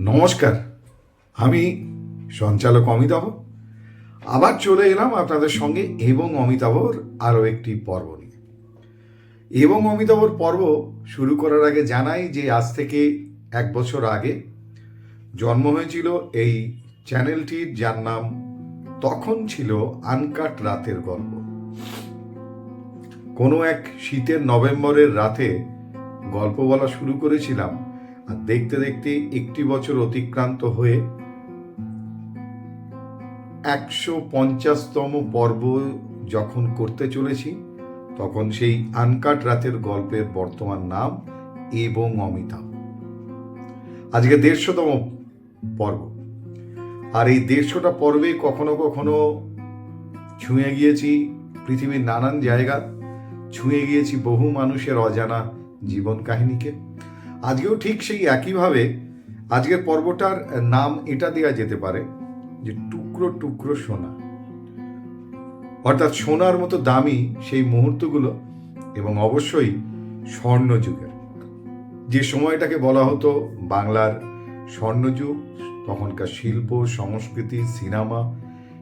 নমস্কার, আমি সঞ্চালক অমিতাভ। আবার চলে এলাম আপনাদের সঙ্গে এবং অমিতাভর আরও একটি পর্ব নিয়ে। এবং অমিতাভর পর্ব শুরু করার আগে জানাই যে আজ থেকে এক বছর আগে জন্ম হয়েছিল এই চ্যানেলটির, যার নাম তখন ছিল আনকাট রাতের গল্প। কোনো এক শীতের নভেম্বরের রাতে গল্প বলা শুরু করেছিলাম। আর দেখতে দেখতে একটি বছর অতিক্রান্ত হয়ে একশো পঞ্চাশতম পর্ব যখন করতে চলেছি, তখন সেই আনকাট রাতের গল্পের বর্তমান নাম এবং অমিতাভ। আজকে দেড়শোতম পর্ব। আর এই দেড়শোটা পর্বে কখনো কখনো ছুঁয়ে গিয়েছি পৃথিবীর নানান জায়গা, ছুঁয়ে গিয়েছি বহু মানুষের অজানা জীবন কাহিনীকে। আজকেও ঠিক সেই একইভাবে আজকের পর্বটার নাম এটা দেওয়া যেতে পারে যে টুকরো টুকরো সোনা। অর্থাৎ সোনার মতো দামি সেই মুহূর্তগুলো এবং অবশ্যই স্বর্ণযুগের। যে সময়টাকে বলা হতো বাংলার স্বর্ণযুগ, তখনকার শিল্প, সংস্কৃতি, সিনেমা,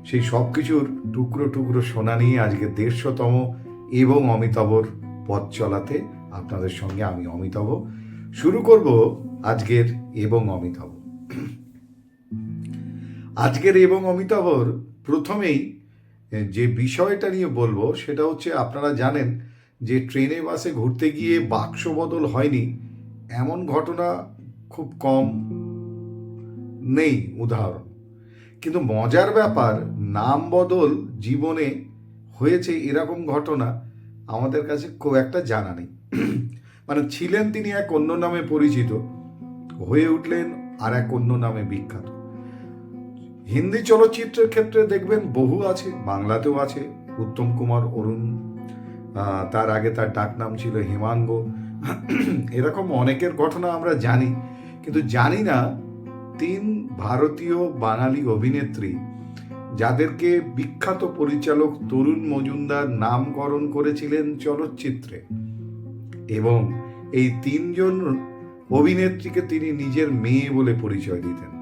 সেই সব কিছুর টুকরো টুকরো সোনা নিয়ে আজকে দেড়শোতম এবং অমিতাভর পথ চলাতে আপনাদের সঙ্গে আমি অমিতাভ শুরু করব আজকের এবং অমিতাভ আজকের এবং অমিতাভর প্রথমেই যে বিষয়টা নিয়ে বলব সেটা হচ্ছে আপনারা জানেন যে ট্রেনে, বাসে ঘুরতে গিয়ে বাক্স বদল হয়নি, এমন ঘটনা খুব কম নেই উদাহরণ। কিন্তু মজার ব্যাপার, নাম বদল জীবনে হয়েছে এরকম ঘটনা আমাদের কাছে খুব একটা জানা নেই। মানে ছিলেন তিনি এক অন্য নামে পরিচিত, হয়ে উঠলেন আর এক অন্য নামে বিখ্যাত। হিন্দি চলচ্চিত্রের ক্ষেত্রে দেখবেন বহু আছে, বাংলাতেও আছে, উত্তম কুমার অরুণ তার আগে তার ডাক নাম ছিল হেমাঙ্গ। এরকম অনেকের ঘটনা আমরা জানি, কিন্তু জানি না তিন ভারতীয় বাঙালি অভিনেত্রী যাদেরকে বিখ্যাত পরিচালক তরুণ মজুমদার নামকরণ করেছিলেন চলচ্চিত্রে। এবং এই তিনজন অভিনেত্রীকে তিনি নিজের মেয়ে বলে পরিচয় দিতেন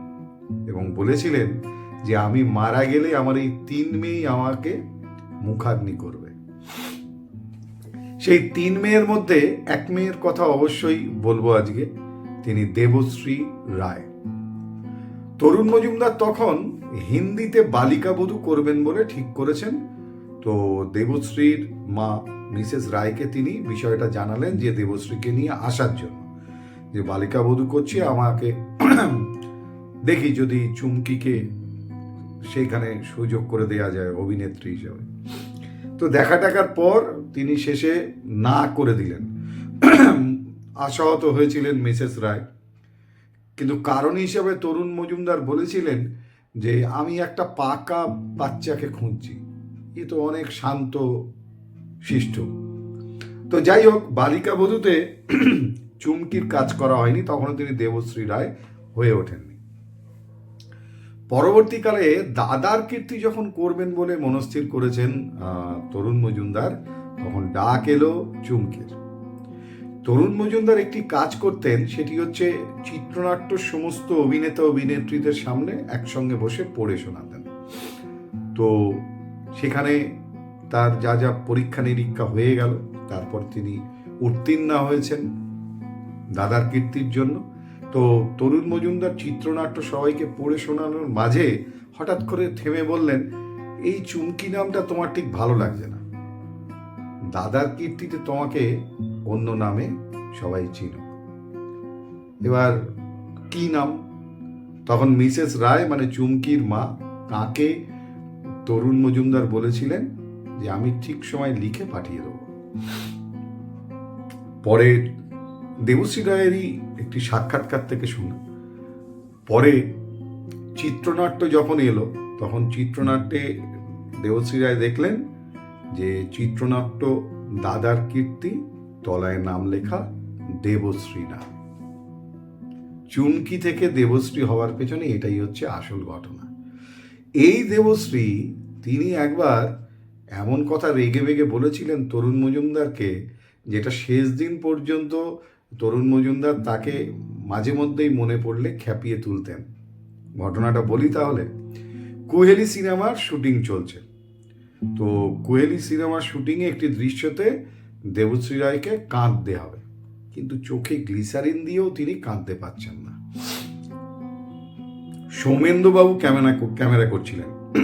এবং বলেছিলেন যে আমি মারা গেলে আমার এই তিন মেয়েই আমাকে মুখাগ্নি করবে। সেই তিন মেয়ের মধ্যে এক মেয়ের কথা অবশ্যই বলব আজকে, তিনি দেবশ্রী রায়। তরুণ মজুমদার তখন হিন্দিতে বালিকা বধূ করবেন বলে ঠিক করেছেন। তো দেবশ্রীর মা মিসেস রায়কে তিনি বিষয়টা জানালেন যে দেবশ্রীকে নিয়ে আসার জন্য। যে বালিকা বধূ করছি, আমাকে দেখি যদি চুমকিকে সেইখানে সুযোগ করে দেয়া যায় অভিনেত্রী হিসাবে। তো দেখা টাকার পর তিনি শেষে না করে দিলেন। আশাহত হয়েছিলেন মিসেস রায়। কিন্তু কারণ হিসেবে তরুণ মজুমদার বলেছিলেন যে, আমি একটা পাকা বাচ্চাকে খুঁজছি। এ তো অনেক শান্ত শিষ্ট তো যাই হোক বালিকা বধূতে চুমকির কাজ করা হয়নি, তখনও তিনি দেবশ্রী রায় হয়ে ওঠেননি। পরবর্তীকালে দাদার কীর্তি যখন করবেন বলে মনস্থির করেছেন তরুণ মজুমদার, তখন ডাক এলো চুমকির। তরুণ মজুমদার একটি কাজ করতেন, সেটি হচ্ছে চিত্রনাট্য সমস্ত অভিনেতা অভিনেত্রীদের সামনে একসঙ্গে বসে পড়ে শোনাতেন। তো সেখানে তার যা যা পরীক্ষা নিরীক্ষা হয়ে গেল, তারপর তিনি উত্তীর্ণ হয়েছেন দাদার কীর্তির জন্য। তো তরুণ মজুমদার চিত্রনাট্য সবাইকে পড়ে শোনানোর মাঝে হঠাৎ করে থেমে বললেন, এই চুমকি নামটা তোমার ঠিক ভালো লাগছে না। দাদার কীর্তিতে তোমাকে অন্য নামে সবাই চিনো। এবার কি নাম? তখন মিসেস রায় মানে চুমকির মা তাকে তরুণ মজুমদার বলেছিলেন? যে আমি ঠিক সময় লিখে পাঠিয়ে দেবো। পরে দেবশ্রী রায়েরই একটি সাক্ষাৎকার থেকে শুনে পরে চিত্রনাট্য যখন এলো, তখন চিত্রনাট্যে দেবশ্রী রায় দেখলেন যে চিত্রনাট্য দাদার কীর্তি, তলায় নাম লেখা দেবশ্রী নাম চুমকি থেকে দেবশ্রী হওয়ার পেছনে এটাই হচ্ছে আসল ঘটনা। এই দেবশ্রী, তিনি একবার এমন কথা রেগে বেগে বলেছিলেন তরুণ মজুমদারকে, যেটা শেষ দিন পর্যন্ত তরুণ মজুমদার তাকে মাঝে মধ্যেই মনে পড়লে খ্যাপিয়ে তুলতেন। ঘটনাটা বলি তাহলে। কোহেলি সিনেমার শুটিং চলছে। তো কোহেলি সিনেমার শুটিংয়ে একটি দৃশ্যতে দেবশ্রী রায়কে কাঁদতে হবে। কিন্তু চোখে গ্লিসারিন দিয়েও তিনি কাঁদতে পারছেন না। সৌমেন্দ্রবাবু ক্যামেরা ক্যামেরা করছিলেন।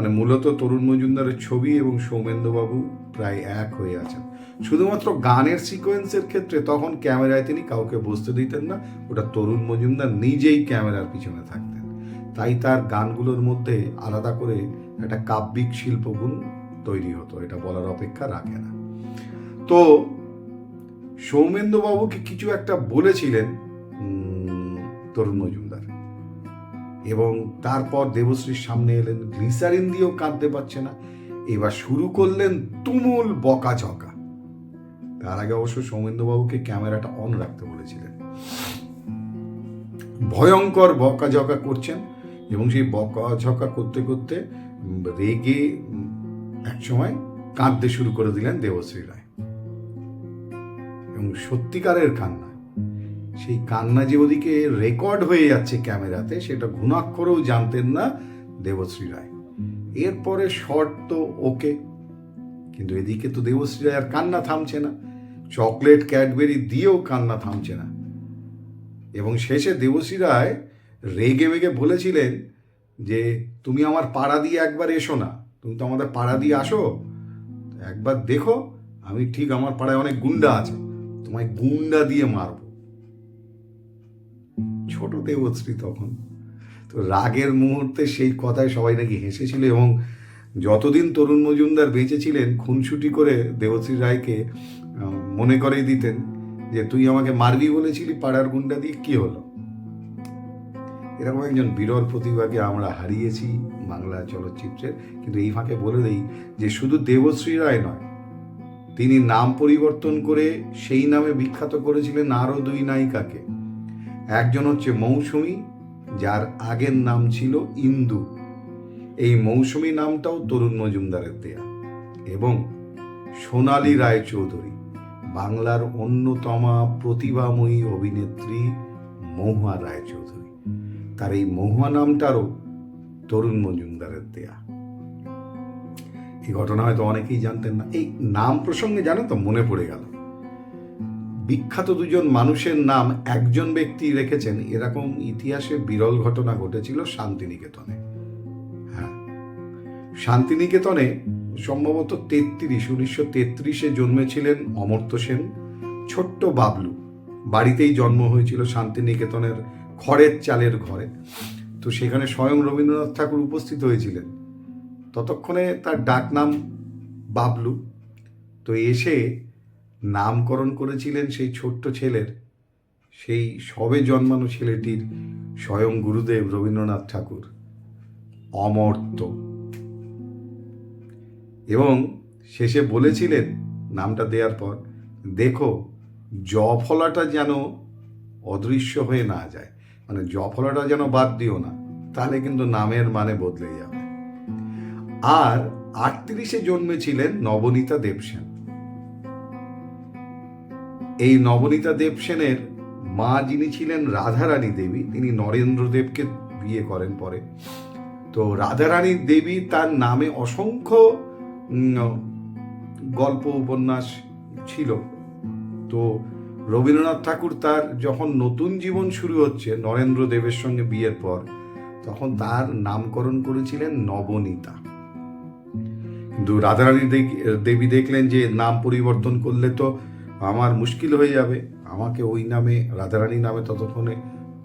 মানে মূলত তরুণ মজুমদারের ছবি এবং সৌমেন্দ্রবাবু প্রায় এক হয়ে আছেন। শুধুমাত্র গানের সিকোয়েন্সের ক্ষেত্রে তখন ক্যামেরায় তিনি কাউকে বসতে দিতেন না, ওটা তরুণ মজুমদার নিজেই ক্যামেরার পিছনে থাকতেন। তাই তার গানগুলোর মধ্যে আলাদা করে একটা কাব্যিক শিল্পগুণ তৈরি হতো, এটা বলার অপেক্ষা রাখে না। তো সৌমেন্দ্রবাবুকে কিছু একটা বলেছিলেন তরুণ মজুমদার। এবং তারপর দেবশ্রীর সামনে এলেন গ্লিসারিন দিয়েও কাঁদতে পারছে না। এবার শুরু করলেন তুমুল বকাঝকা। তার আগে অবশ্য সৌমেন্দ্রবাবুকে ক্যামেরাটা অন রাখতে বলেছিলেন। ভয়ঙ্কর বকাঝকা করছেন এবং সেই বকাঝকা করতে করতে রেগে উম, একসময় কাঁদতে শুরু করে দিলেন দেবশ্রী রায়। এবং সত্যিকারের কান্না। সেই কান্না যে ওদিকে রেকর্ড হয়ে যাচ্ছে ক্যামেরাতে, সেটা ঘুণাক্ষরেও জানতেন না দেবশ্রী রায়। এরপরে শর্ট তো ওকে, কিন্তু এদিকে তো দেবশ্রী রায় আর কান্না থামছে না। চকলেট, ক্যাডবেরি দিয়েও কান্না থামছে না। এবং শেষে দেবশ্রী রায় রেগে মেগে বলেছিলেন যে, তুমি আমার পাড়া দিয়ে একবার এসো না। তুমি তো আমাদের পাড়া দিয়ে আসো। একবার দেখো, আমি ঠিক আমার পাড়ায় অনেক গুন্ডা আছে। তোমায় গুন্ডা দিয়ে মারবো। ছোট দেবশ্রী তখন। তো রাগের মুহূর্তে সেই কথায় সবাই নাকি হেসেছিল এবং যতদিন তরুণ মজুমদার বেঁচে ছিলেন, খুনসুটি করে দেবশ্রী রায়কে মনে করেই দিতেন যে, তুই আমাকে মারবি বলেছিলি, পাড়ার গুন্ডা দিয়ে কি হলো? এরকম একজন বিরল প্রতিভাকে আমরা হারিয়েছি বাংলা চলচ্চিত্রের। কিন্তু এই ফাঁকে বলে দেই যে, শুধু দেবশ্রী রায় নয়, তিনি নাম পরিবর্তন করে সেই নামে বিখ্যাত করেছিলেন আরও দুই নায়িকাকে। একজন হচ্ছে মৌসুমী, যার আগের নাম ছিল ইন্দু। এই মৌসুমী নামটাও তরুণ মজুমদারের দেয়া। এবং সোনালী রায় চৌধুরী বাংলার অন্যতমা প্রতিভাময়ী অভিনেত্রী মহুয়া রায় চৌধুরী তার এই মহুয়া নামটারও তরুণ মজুমদারের দেয়া। এই ঘটনা হয়তো অনেকেই জানতেন না। এই নাম প্রসঙ্গে জানো তো, মনে পড়ে গেল। বিখ্যাত দুজন মানুষের নাম একজন ব্যক্তি রেখেছেন। এরকম ইতিহাসে বিরল ঘটনা ঘটেছিল শান্তিনিকেতনে। হ্যাঁ। শান্তিনিকেতনে সম্ভবত তেত্রিশ, উনিশশো তেত্রিশে জন্মেছিলেন অমর্ত্য সেন, ছোট্ট বাবলু। বাড়িতেই জন্ম হয়েছিল শান্তিনিকেতনের খড়ের চালের ঘরে। তো সেখানে স্বয়ং রবীন্দ্রনাথ ঠাকুর উপস্থিত হয়েছিলেন। ততক্ষণে তার ডাকনাম বাবলু। তো এসে নামকরণ করেছিলেন সেই ছোট্ট ছেলের, সেই সবে জন্মানো ছেলেটির স্বয়ং গুরুদেব রবীন্দ্রনাথ ঠাকুর। অমর্ত্য। এবং শেষে বলেছিলেন, নামটা দেওয়ার পর, দেখো জ ফলাটা যেন অদৃশ্য হয়ে না যায়। মানে জ ফলাটা যেন বাদ দিও না, তাহলে কিন্তু নামের মানে বদলে যাবে। আর আটত্রিশে জন্মেছিলেন নবনীতা দেবসেন। এই নবনীতা দেবসেনের মা যিনি ছিলেন রাধারানী দেবী, তিনি নরেন্দ্র দেবকে বিয়ে করেন পরে। তো রাধারানী দেবী তার নামে অসংখ্য গল্প, উপন্যাস ছিল। তো রবীন্দ্রনাথ ঠাকুর তার যখন নতুন জীবন শুরু হচ্ছে নরেন্দ্র দেবের সঙ্গে বিয়ের পর, তখন তার নামকরণ করেছিলেন নবনীতা। কিন্তু রাধারানী দেবী দেখলেন যে নাম পরিবর্তন করলে তো আমার মুশকিল হয়ে যাবে। আমাকে ওই নামে, রাধারানী নামে ততক্ষণে,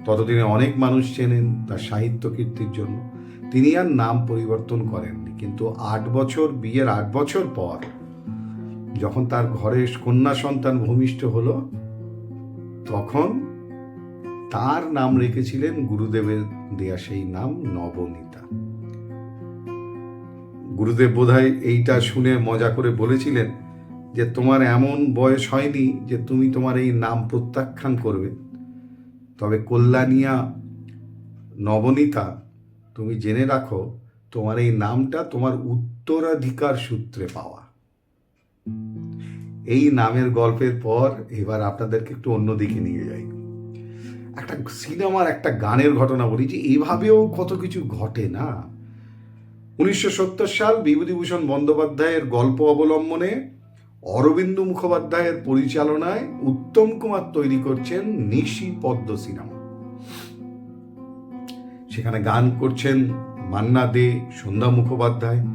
ততদিনে অনেক মানুষ চেনেন তার সাহিত্য কীর্তির জন্য। তিনি আর নাম পরিবর্তন করেননি, কিন্তু আট বছর, বিয়ের আট বছর পর যখন তার ঘরে কন্যা সন্তান ভূমিষ্ঠ হলো, তখন তার নাম রেখেছিলেন গুরুদেবের দেয়া সেই নাম নবনীতা। গুরুদেব বোধহয় এইটা শুনে মজা করে বলেছিলেন যে তোমার এমন বয়স হয়নি যে তুমি তোমার এই নাম প্রত্যাখ্যান করবে। তবে কল্যাণিয়া নবনীতা, তুমি জেনে রাখো, তোমার এই নামটা তোমার উত্তরাধিকার সূত্রে পাওয়া। এই নামের গল্পের পর এবার আপনাদেরকে একটু অন্যদিকে নিয়ে যাই। একটা সিনেমার একটা গানের ঘটনা বলি যে এভাবেও কত কিছু ঘটে না। উনিশশো সত্তর সাল বিভূতিভূষণ বন্দ্যোপাধ্যায়ের গল্প অবলম্বনে অরবিন্দ মুখোপাধ্যায়ের পরিচালনায় উত্তম কুমার তৈরি করছেন নিশি পদ্ম সিনেমা। সেখানে গান করছেন মান্না দে, সন্ধ্যা মুখোপাধ্যায়।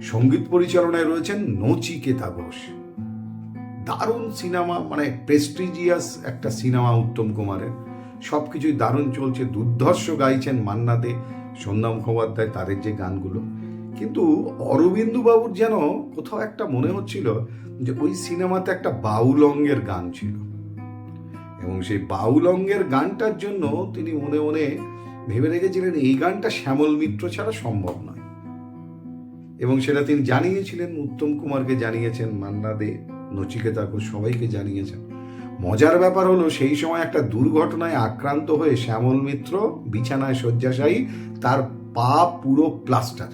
সংগীত পরিচালনায় রয়েছেন নচিকেতা ঘোষ। দারুণ সিনেমা মানে প্রেস্টিজিয়াস একটা সিনেমা উত্তম কুমারের। সব কিছুই দারুণ চলছে। দুর্ধর্ষ গাইছেন মান্না দে, সন্ধ্যা মুখোপাধ্যায় তাদের যে গানগুলো। কিন্তু অরবিন্দু বাবুর যেন কোথাও একটা মনে হচ্ছিল যে ওই সিনেমাতে একটা বাউল অঙ্গের গান ছিল। এবং সেই বাউল অঙ্গের গানটার জন্য তিনি মনে মনে ভেবে রেখেছিলেন, এই গানটা শ্যামল মিত্র ছাড়া সম্ভব নয়। এবং সেটা তিনি জানিয়েছিলেন, উত্তম কুমারকে জানিয়েছেন, মান্না দে, নচিকেতা ঘোষ সবাইকে জানিয়েছেন। মজার ব্যাপার হলো, সেই সময় একটা দুর্ঘটনায় আক্রান্ত হয়ে শ্যামল মিত্র বিছানায় শয্যাশায়ী তার পা পুরো প্লাস্টার,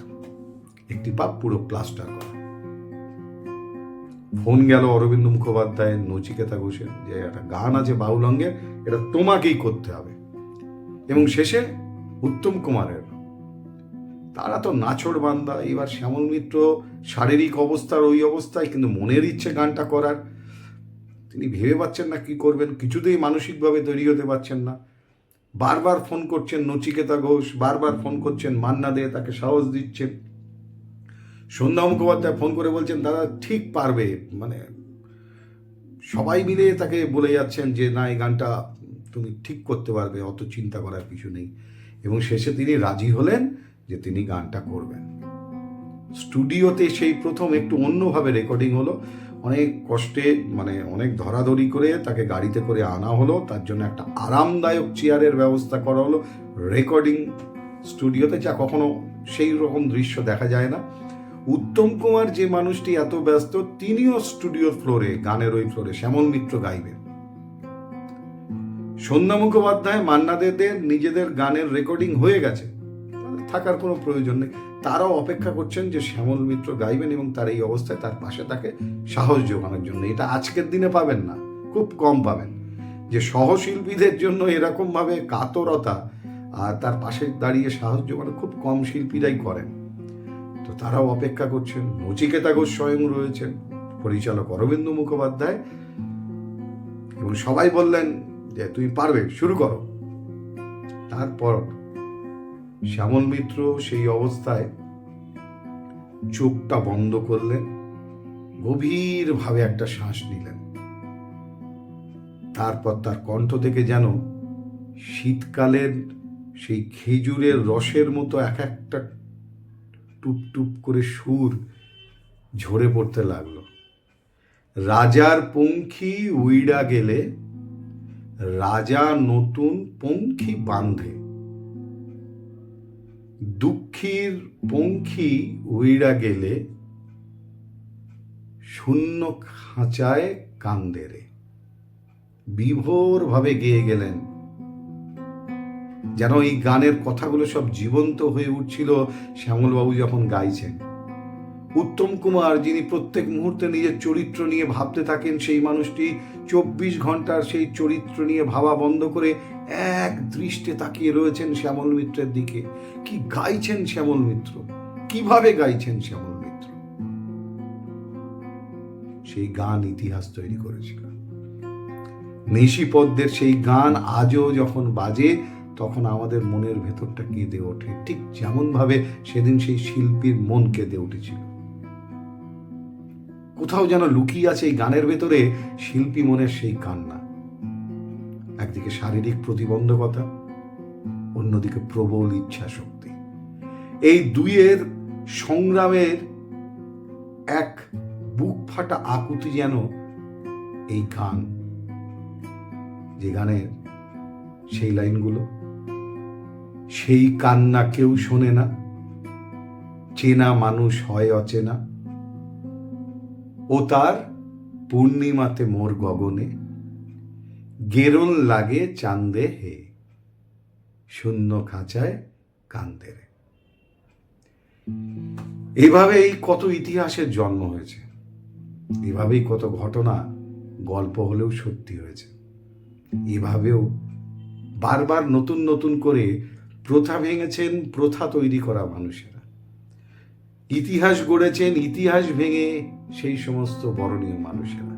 একটি পা পুরো প্লাস্টার করা। ফোন গেল অরবিন্দ মুখোপাধ্যায়ের নচিকেতা ঘোষের, যে একটা গান আছে বাউল অঙ্গের, এটা তোমাকেই করতে হবে। এবং শেষে উত্তম কুমারের, তারা তো নাছড় বান্দা, এবার শ্যামল মিত্র, শারীরিক অবস্থার ওই অবস্থায়, কিন্তু মনের ইচ্ছে গানটা করার। তিনি ভেবে পাচ্ছেন না কি করবেন, কিছুতেই মানসিকভাবে তৈরি হতে পারছেন না। বারবার ফোন করছেন নচিকেতা ঘোষ, বারবার ফোন করছেন মান্না দে, তাকে সাহস দিচ্ছেন। সন্ধ্যা মুখোপাধ্যায় ফোন করে বলছেন, দাদা, ঠিক পারবে। মানে সবাই মিলে তাকে বলে যাচ্ছেন যে, না, এই গানটা তুমি ঠিক করতে পারবে, অত চিন্তা করার কিছু নেই। এবং শেষে তিনি রাজি হলেন যে তিনি গানটা করবেন। স্টুডিওতে সেই প্রথম একটু অন্যভাবে রেকর্ডিং হলো। অনেক কষ্টে মানে অনেক ধরাধরি করে তাকে গাড়িতে করে আনা হলো। তার জন্য একটা আরামদায়ক চেয়ারের ব্যবস্থা করা হলো। রেকর্ডিং স্টুডিওতে যা কখনো সেই রকম দৃশ্য দেখা যায় না। উত্তম কুমার যে মানুষটি এত ব্যস্ত, তিনিও স্টুডিও ফ্লোরে, গানের ওই ফ্লোরে শ্যামল মিত্র গাইবেন। সন্ধ্যা মুখোপাধ্যায় মান্নাদেদের নিজেদের গানের রেকর্ডিং হয়ে গেছে। থাকার কোনো প্রয়োজন নেই। তারাও অপেক্ষা করছেন যে শ্যামল মিত্র গাইবেন এবং তার এই অবস্থায় তার পাশে তাকে সাহস যোগানোর জন্য। এটা আজকের দিনে পাবেন না, খুব কম পাবেন। যে সহশিল্পীদের জন্য এরকমভাবে কাতরতা আর তার পাশে দাঁড়িয়ে সাহস যোগানো খুব কম শিল্পীরাই করেন। তো তারাও অপেক্ষা করছেন। নচিকেতা ঘোষ স্বয়ং রয়েছেন। পরিচালক অরবিন্দ মুখোপাধ্যায়। এবং সবাই বললেন যে, তুমি পারবে, শুরু করো। তারপর শ্যামল মিত্র সেই অবস্থায় চোখটা বন্ধ করলেন, গভীরভাবে একটা শ্বাস নিলেন। তারপর তার কণ্ঠ থেকে যেন শীতকালের সেই খেজুরের রসের মতো এক একটা টুপ টুপ করে সুর ঝরে পড়তে লাগল। রাজার পঙ্খী উইড়া গেলে রাজা নতুন পঙ্খী বাঁধে। দুঃখীর পঙ্খী উইড়া গেলে শূন্য খাঁচায় কান্দেরে বিভোর ভাবে গেয়ে গেলেন যেন এই গানের কথাগুলো সব জীবন্ত হয়ে উঠছিল শ্যামলবাবু যখন গাইছেন। উত্তম কুমার, যিনি প্রত্যেক মুহূর্তে নিজের চরিত্র নিয়ে ভাবতে থাকেন, সেই মানুষটি চব্বিশ ঘণ্টার সেই চরিত্র নিয়ে ভাবা বন্ধ করে এক দৃষ্টে তাকিয়ে রয়েছেন শ্যামল মিত্রের দিকে। কি গাইছেন শ্যামল মিত্র? কীভাবে গাইছেন শ্যামল মিত্র? সেই গান ইতিহাস তৈরি করেছিল। নিশিপদ্মের সেই গান আজও যখন বাজে তখন আমাদের মনের ভেতরটা কেঁদে ওঠে। ঠিক যেমনভাবে সেদিন সেই শিল্পীর মন কেঁদে উঠেছিল। কোথাও যেন লুকিয়ে আছে এই গানের ভেতরে শিল্পী মনের সেই কান্না। একদিকে শারীরিক প্রতিবন্ধকতা, অন্যদিকে প্রবল ইচ্ছা শক্তি এই দুইয়ের সংগ্রামের এক বুক ফাটা আকুতি যেন এই গান, যে গানের সেই লাইনগুলো সেই কান্না কেউ শোনে না। চেনা মানুষ হয় অচেনা। ও তার পূর্ণিমাতে মোর গগনে, গেরন লাগে চান্দে হে, শূন্য খাঁচায় কান্দে রে। এভাবেই কত ইতিহাসের জন্ম হয়েছে। এভাবেই কত ঘটনা, গল্প হলেও সত্যি হয়েছে। এভাবেও বারবার নতুন নতুন করে প্রথা ভেঙেছেন, প্রথা তৈরি করা মানুষেরা। ইতিহাস গড়েছেন, ইতিহাস ভেঙে সেই সমস্ত বরণীয় মানুষেরা।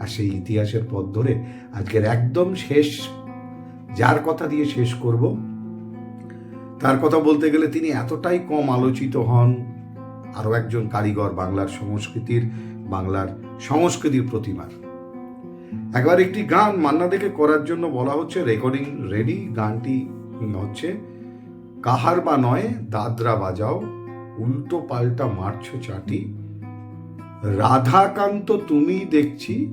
আর সেই ইতিহাসের পথ ধরে আজকের একদম শেষ, যার কথা দিয়ে শেষ করব, তার কথা বলতে গেলে তিনি এতটাই কম আলোচিত হন, আরও একজন কারিগর বাংলার সংস্কৃতির বাংলার সংস্কৃতির প্রতিমার একবার একটি গান মান্না দেখে করার জন্য বলা হচ্ছে রেকর্ডিং রেডি গানটি হচ্ছে। কাহার বা নয়, দাদরা বাজাও, উল্টো পাল্টা মারছ চাটি। রাধাকান্ত তুমি দেখছি,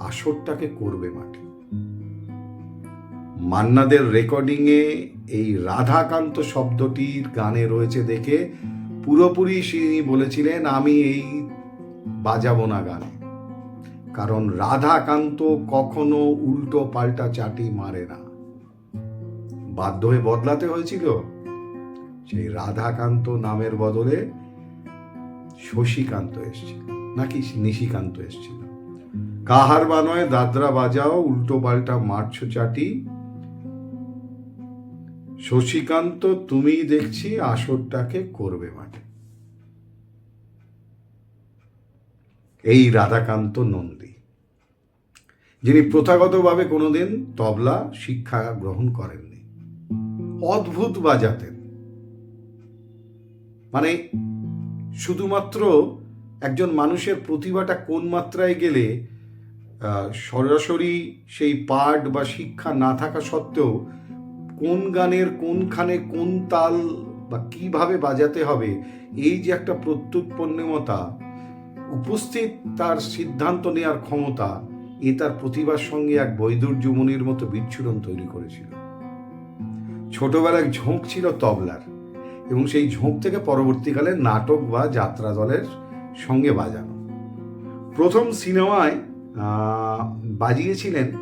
আসরটাকে করবে মাটি মান্নাদের রেকর্ডিংয়ে এই রাধাকান্ত শব্দটির গানে রয়েছে দেখে পুরোপুরি তিনি বলেছিলেন, আমি এই বাজাবো না গানে। কারণ রাধাকান্ত কখনো উল্টো পাল্টা চাটি মারে না। বাধ্য হয়ে বদলাতে হয়েছিল। সেই রাধাকান্ত নামের বদলে শশীকান্ত এসছিল, নাকি নিশিকান্ত এসছিল। কাহার বানয় দাদরা বাজাও, উল্টো পাল্টা মারছো চাটি। শশীকান্ত তুমি দেখছি আসরটাকে করবে মাঠে। এই রাধাকান্ত নন্দী, যিনি প্রথাগতভাবে কোনোদিন তবলা শিক্ষা গ্রহণ করেননি। অদ্ভুত বাজাতেন। মানে শুধুমাত্র একজন মানুষের প্রতিভাটা কোন মাত্রায় গেলে সরাসরি সেই পাঠ বা শিক্ষা না থাকা সত্ত্বেও কোন গানের কোনখানে কোন তাল বা কীভাবে বাজাতে হবে, এই যে একটা প্রত্যুৎপন্নমতা, উপস্থিত তার সিদ্ধান্ত নেওয়ার ক্ষমতা, এ তার প্রতিভার সঙ্গে এক বৈদুর্যমনির মতো বিচ্ছুরণ তৈরি করেছিল। ছোটবেলায় ঝোঁক ছিল তবলার এবং সেই ঝোঁক থেকে পরবর্তীকালে নাটক বা যাত্রা দলের সঙ্গে বাজানো। প্রথম সিনেমায় বাজিয়েছিলেন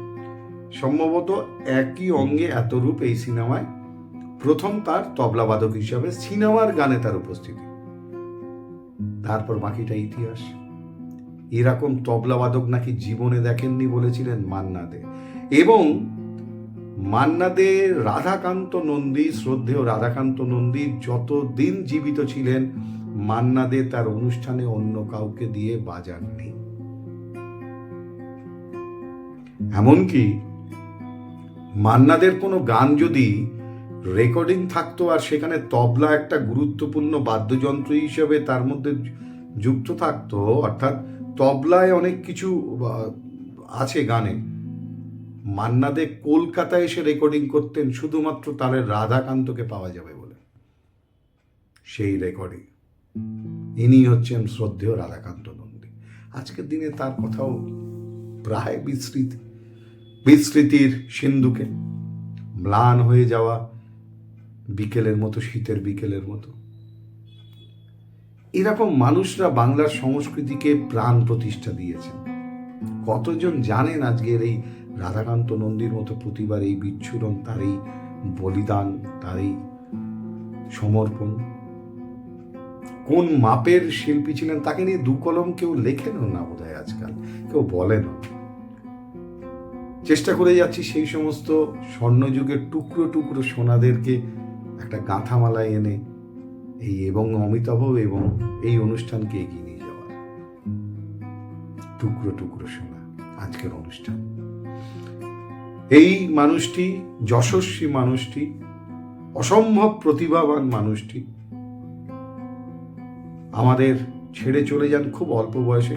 সম্ভবত একই অঙ্গে এত রূপ এই সিনেমায় প্রথম তার তবলাবাদক হিসাবে সিনেমার গানে তার উপস্থিতি। তারপর বাকিটা ইতিহাস। এরকম তবলাবাদক নাকি জীবনে দেখেননি বলেছিলেন মান্না দে। এবং মান্না দে রাধাকান্ত নন্দী, শ্রদ্ধেয় রাধাকান্ত নন্দী যতদিন জীবিত ছিলেন মান্না দে তার অনুষ্ঠানে অন্য কাউকে দিয়ে বাজাননি। এমনকি মান্নাদের কোনো গান যদি রেকর্ডিং থাকতো আর সেখানে তবলা একটা গুরুত্বপূর্ণ বাদ্যযন্ত্র হিসেবে তার মধ্যে যুক্ত থাকতো, অর্থাৎ তবলায় অনেক কিছু আছে গানে। মান্নাদে কলকাতায় এসে রেকর্ডিং করতেন শুধুমাত্র তারের রাধাকান্তকে পাওয়া যাবে বলে। সেই রেকর্ডিং ইনি হচ্ছেন শ্রদ্ধেয় রাধাকান্ত নন্দী। আজকের দিনে তার কথাও প্রায় বিস্মৃতি বিস্মৃতির সিন্ধুকে। ম্লান হয়ে যাওয়া বিকেলের মতো, শীতের বিকেলের মতো। এরকম মানুষরা বাংলার সংস্কৃতিকে প্রাণ প্রতিষ্ঠা দিয়েছেন। কতজন জানেন আজকের এই রাধাকান্ত নন্দীর মতো প্রতিবার এই বিচ্ছুরণ, তার এই বলিদান, তার এই সমর্পণ। কোন মাপের শিল্পী ছিলেন তাকে নিয়ে দু কলম কেউ লেখেনও না বোধ আজকাল, কেউ বলেনও চেষ্টা করে যাচ্ছি সেই সমস্ত স্বর্ণযুগের টুকরো টুকরো সোনাদেরকে একটা গাঁথামালায় এনে এই এবং অমিতাভ এবং এই অনুষ্ঠানকে এগিয়ে নিয়ে যাওয়া টুকরো টুকরো সোনা, আজকের অনুষ্ঠান। এই মানুষটি যশস্বী মানুষটি, অসম্ভব প্রতিভাবান মানুষটি। আমাদের ছেড়ে চলে যান খুব অল্প বয়সে।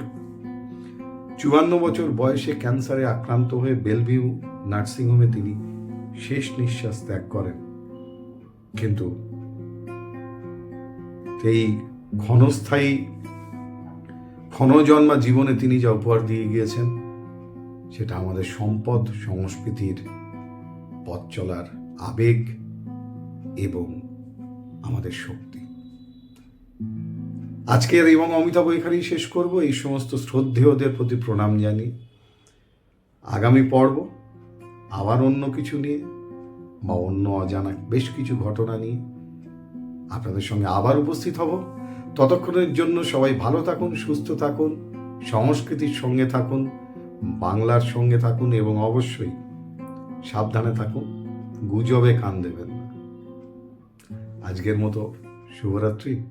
চুয়ান্ন বছর বয়সে ক্যান্সারে আক্রান্ত হয়ে বেলভিউ নার্সিংহোমে তিনি শেষ নিঃশ্বাস ত্যাগ করেন। কিন্তু এই ক্ষণস্থায়ী ক্ষণজন্মা জীবনে তিনি যা উপহার দিয়ে গিয়েছেন সেটা আমাদের সম্পদ, সংস্কৃতির পথ চলার আবেগ এবং আমাদের শক্তি। আজকের এবং অমিতাভ এখানেই শেষ করব। এই সমস্ত শ্রদ্ধেয়দের প্রতি প্রণাম জানি। আগামী পর্ব আবার অন্য কিছু নিয়ে বা অন্য অজানা বেশ কিছু ঘটনা নিয়ে আপনাদের সঙ্গে আবার উপস্থিত হব। ততক্ষণের জন্য সবাই ভালো থাকুন, সুস্থ থাকুন, সংস্কৃতির সঙ্গে থাকুন। বাংলার সঙ্গে থাকুন এবং অবশ্যই সাবধানে থাকুন। গুজবে কান দেবেন না। আজকের মতো শুভরাত্রি।